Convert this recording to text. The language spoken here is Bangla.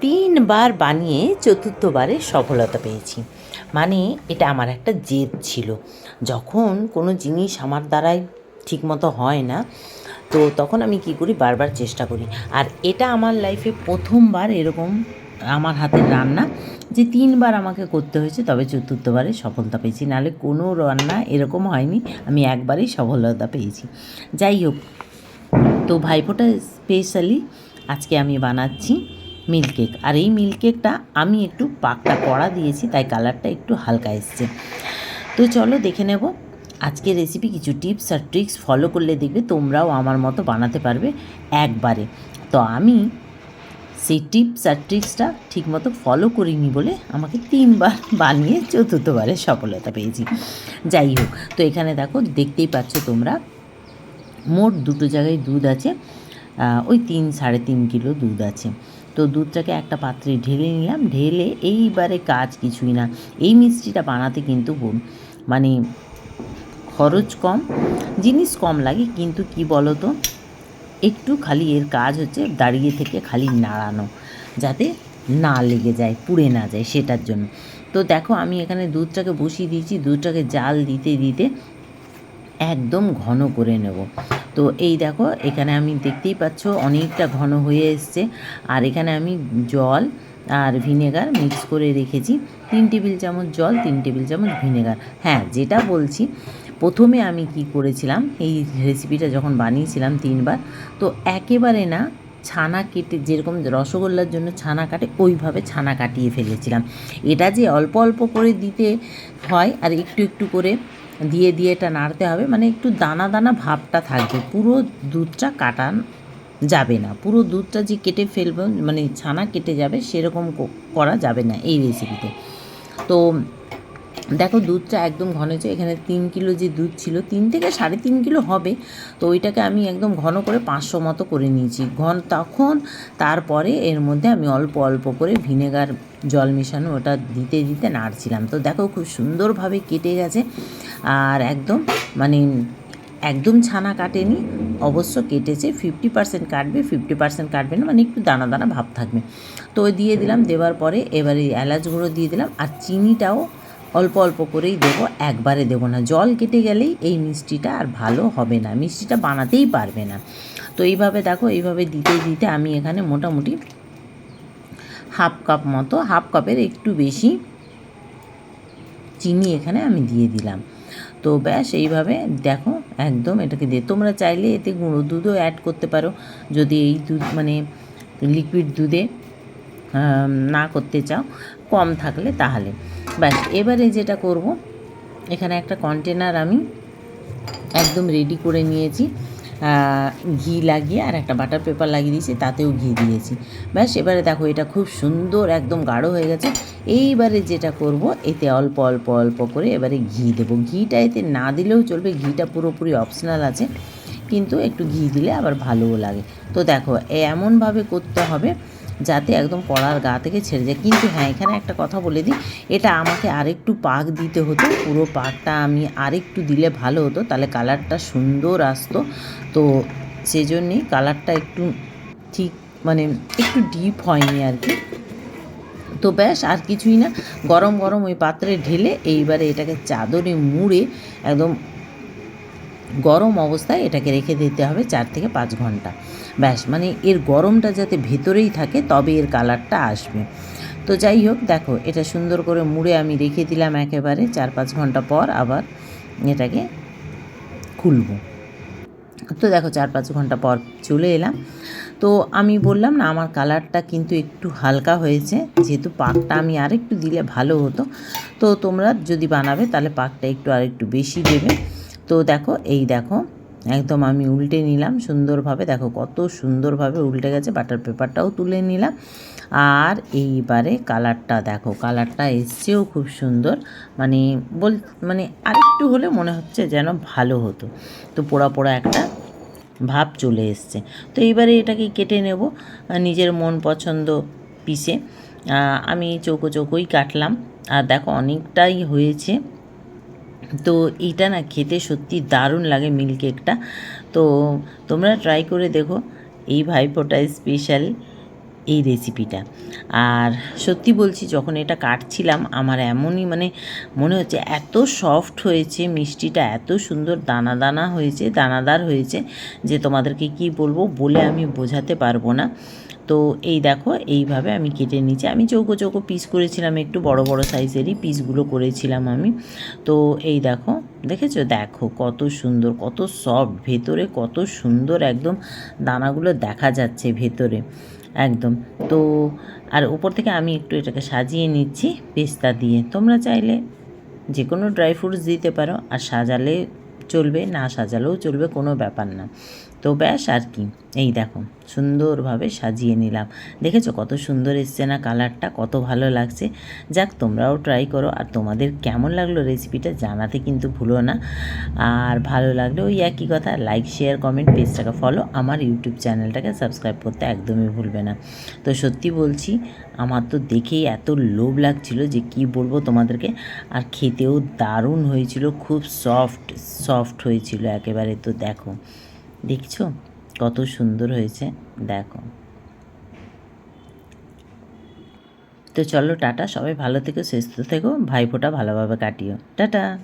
তিনবার বানিয়ে চতুর্থবারে সফলতা পেয়েছি। মানে এটা আমার একটা জেদ ছিল। যখন কোনো জিনিস আমার দ্বারাই ঠিকমতো হয় না, তো তখন আমি কি করি, বারবার চেষ্টা করি। আর এটা আমার লাইফে প্রথমবার এরকম আমার হাতের রান্না, যে তিনবার আমাকে করতে হয়েছে, তবে চতুর্থবারে সফলতা পেয়েছি। নাহলে কোনো রান্না এরকম হয়নি, আমি একবারেই সফলতা পেয়েছি। যাই হোক, তো ভাইফোঁটা স্পেশালি আজকে আমি বানাচ্ছি। মিল্ক কেক আর এই মিল্ক কেকটা আমি একটু পাকটা কড়া দিয়েছি, তাই কালারটা একটু হালকা এসছে। তো চলো দেখে নেব। আজকে রেসিপি কিছু টিপস আর ট্রিক্স ফলো করলে দেখবে তোমরাও আমার মতো বানাতে পারবে একবারে। তো আমি সেই টিপস আর ট্রিক্সটা ঠিকমতো ফলো করিনি বলে আমাকে তিনবার বানিয়ে চতুর্থবারে সফলতা পেয়েছি। যাই হোক, তো এখানে দেখো, দেখতেই পাচ্ছ তোমরা, মোট দুটো জায়গায় দুধ আছে ওই তিন, সাড়ে তিন কিলো দুধ আছে। তো দুধটাকে একটা পাত্রে ঢেলে নিলাম। ঢেলে এইবারে কাজ কিছুই না। এই মিষ্টিটা বানাতে কিন্তু মানে খরচ কম, জিনিস কম লাগে। কিন্তু কি বলো তো একটু খালি এর কাজ হচ্ছে দাঁড়িয়ে থেকে খালি নাড়ানো, যাতে না লেগে যায়, পুড়ে না যায় সেটার জন্য। তো দেখো আমি এখানে দুধটাকে বসিয়ে দিয়েছি। দুধটাকে জাল দিতে দিতে একদম ঘন করে নেব। তো এই দেখো, এখানে আমি দেখতেই পাচ্ছ অনেকটা ঘন হয়ে এসছে। আর এখানে আমি জল আর ভিনেগার মিক্স করে রেখেছি। তিন টেবিল চামচ জল, তিন টেবিল চামচ ভিনেগার। হ্যাঁ যেটা বলছি, প্রথমে আমি কি করেছিলাম, এই রেসিপিটা যখন বানিয়েছিলাম তিনবার, তো একেবারে না ছানা কেটে, যেরকম রসগোল্লার জন্য ছানা কাটে, ওইভাবে ছানা কাটিয়ে ফেলেছিলাম। এটা যে অল্প অল্প করে দিতে হয় আর একটু একটু করে দিয়ে দিয়ে এটা নাড়তে হবে। মানে একটু দানা দানা ভাবটা থাকবে। পুরো দুধটা কাটান যাবে না। পুরো দুধটা যে কেটে ফেলবে মানে ছানা কেটে যাবে, সেরকম করা যাবে না এই রেসিপিতে তো দেখো দুধটা একদম ঘন হয়েছে এখানে তিন কিলো যে দুধ ছিল, তিন থেকে সাড়ে তিন কিলো হবে। তো ওইটাকে আমি একদম ঘন করে পাঁচশো মতো করে নিয়েছি। ঘন তখন, তারপরে এর মধ্যে আমি অল্প অল্প করে ভিনেগার জল মেশানো ওটা দিতে দিতে নাড়ছিলাম। তো দেখো খুব সুন্দরভাবে কেটে গেছে। আর একদম মানে একদম ছানা কাটেনি, অবশ্য কেটেছে। ফিফটি পার্সেন্ট কাটবে ফিফটি পার্সেন্ট কাটবে না মানে একটু দানা দানা ভাব থাকবে। তো দিয়ে দিলাম, দেওয়ার পরে এবারে এলাচ গুঁড়ো দিয়ে দিলাম। আর চিনিটাও অল্প অল্প করেই দেবো, একবারে দেবো না। জল কেটে গেলেই এই মিষ্টিটা আর ভালো হবে না। মিষ্টিটা বানাতেই পারবে না। তো এইভাবে দেখো, এইভাবে দিতে দিতে আমি এখানে মোটামুটি হাফ কাপ মতো, হাফ কাপের একটু বেশি চিনি এখানে আমি দিয়ে দিলাম। তো ব্যাস, এইভাবে দেখো, একদম এটাকে দিয়ে। তোমরা চাইলে এতে গুঁড়ো দুধও অ্যাড করতে পারো। যদি এই দুধ মানে লিকুইড দুধে না করতে চাও, কম থাকলে তাহলে। ব্যাস, এবারে যেটা করব, এখানে একটা কন্টেনার আমি একদম রেডি করে নিয়েছি। ঘি লাগিয়ে আর একটা বাটার পেপার লাগিয়ে দিয়েছি, তাতেও ঘি দিয়েছি। ব্যাস, এবারে দেখো এটা খুব সুন্দর, একদম গাঢ় হয়ে গেছে। এইবারে যেটা করব, এতে অল্প অল্প অল্প করে এবারে ঘি দেবো। ঘিটা এতে না দিলেও চলবে, ঘিটা পুরোপুরি অপশনাল আছে। কিন্তু একটু ঘি দিলে আবার ভালোও লাগে। তো দেখো, এমনভাবে করতে হবে যাতে একদম কড়ার গা থেকে ছেড়ে যায়। কিন্তু হ্যাঁ এখানে একটা কথা বলে দিই, এটা আমাকে আরেকটু পাক দিতে হতো, পুরো পাকটা আমি আরেকটু দিলে ভালো হতো, তাহলে কালারটা সুন্দর আসতো। তো সেজন্যেই কালারটা একটু ঠিক মানে একটু ডিপ হয়নি আর কি। তো ব্যাস, আর কিছুই না, গরম গরম ওই পাত্রে ঢেলে এইবারে এটাকে চাদরে মুড়ে একদম গরম অবস্থায় এটাকে রেখে দিতে হবে চার থেকে পাঁচ ঘণ্টা। ব্যাস মানে এর গরমটা যাতে ভেতরেই থাকে, তবে এর কালারটা আসবে। তো যাই হোক, দেখো, এটা সুন্দর করে মুড়ে আমি রেখে দিলাম একেবারে, চার পাঁচ ঘণ্টা পর আবার এটাকে খুলবো। তো দেখো, চার পাঁচ ঘণ্টা পর চলে এলাম। তো আমি বললাম না, আমার কালারটা কিন্তু একটু হালকা হয়েছে, যেহেতু পাকটা আমি আরেকটু দিলে ভালো হতো। তো তোমরা যদি বানাবে, তাহলে পাকটা একটু আরেকটু বেশি দেবে। তো দেখো, এই দেখো, একদম আমি উল্টে নিলাম সুন্দরভাবে। দেখো কত সুন্দরভাবে উল্টে গেছে, বাটার পেপারটাও তুলে নিলাম। আর এইবারে কালারটা দেখো, কালারটা এসছেও খুব সুন্দর। মানে বল মানে আরেকটু হলে মনে হচ্ছে যেন ভালো হতো। তো পোড়া পোড়া একটা ভাব চলে এসছে। তো এইবারে এটাকে কেটে নেব, নিজের মন পছন্দ পিসে। আমি চৌকো চৌকোই কাটলাম। আর দেখো অনেকটাই হয়েছে। তো এইটা না খেতে সত্যি দারুণ লাগে মিল্ক কেকটা। তো তোমরা ট্রাই করে দেখো এই ভাইফোঁটা স্পেশাল এই রেসিপিটা আর সত্যি বলছি, যখন এটা কাটছিলাম, আমার এমনই মানে মনে হচ্ছে এত সফট হয়েছে মিষ্টিটা, এত সুন্দর দানা দানা হয়েছে, দানাদার হয়েছে যে তোমাদেরকে কি বলব বলে আমি বোঝাতে পারব না। তো এই দেখো, এইভাবে আমি কেটে নিচ্ছি আমি চৌকো চৌকো পিস করেছিলাম, একটু বড় বড় সাইজেরই পিসগুলো করেছিলাম আমি। তো এই দেখো, দেখেছ? দেখো কত সুন্দর, কত সফট ভেতরে কত সুন্দর একদম দানাগুলো দেখা যাচ্ছে ভেতরে, একদম। তো আর উপর থেকে আমি একটু এটাকে সাজিয়ে নিচ্ছি পেস্তা দিয়ে। তোমরা চাইলে যে কোনো ড্রাই ফ্রুটস দিতে পারো, আর সাজালে চলবে, না সাজালেও চলবে, কোনো ব্যাপার না। তো ব্যাস আর কি। এই দেখো, সুন্দরভাবে সাজিয়ে নিলাম। দেখেছ কত সুন্দর এসছে না কালারটা, কত ভালো লাগছে। যাক, তোমরাও ট্রাই করো। আর তোমাদের কেমন লাগল রেসিপিটা জানাতে কিন্তু ভুলো না। আর ভালো লাগলে ওই একই কথা লাইক শেয়ার কমেন্ট পেজটাকে ফলো আমার ইউটিউব চ্যানেলটাকে সাবস্ক্রাইব করতে একদমই ভুলবে না। তো সত্যি বলছি, আমার তো দেখেই এত লোভ লাগছিল যে কি বলব তোমাদেরকে। আর খেতেও দারুণ হয়েছিল, খুব সফট সফট হয়েছিল একেবারে। তো দেখো দেখছ? কত সুন্দর হয়েছে, দেখো। তো চলো, টাটা। সবাই ভালো থেকো, সুস্থ থেকো। ভাইফোঁটা ভালোভাবে কাটিও। টাটা!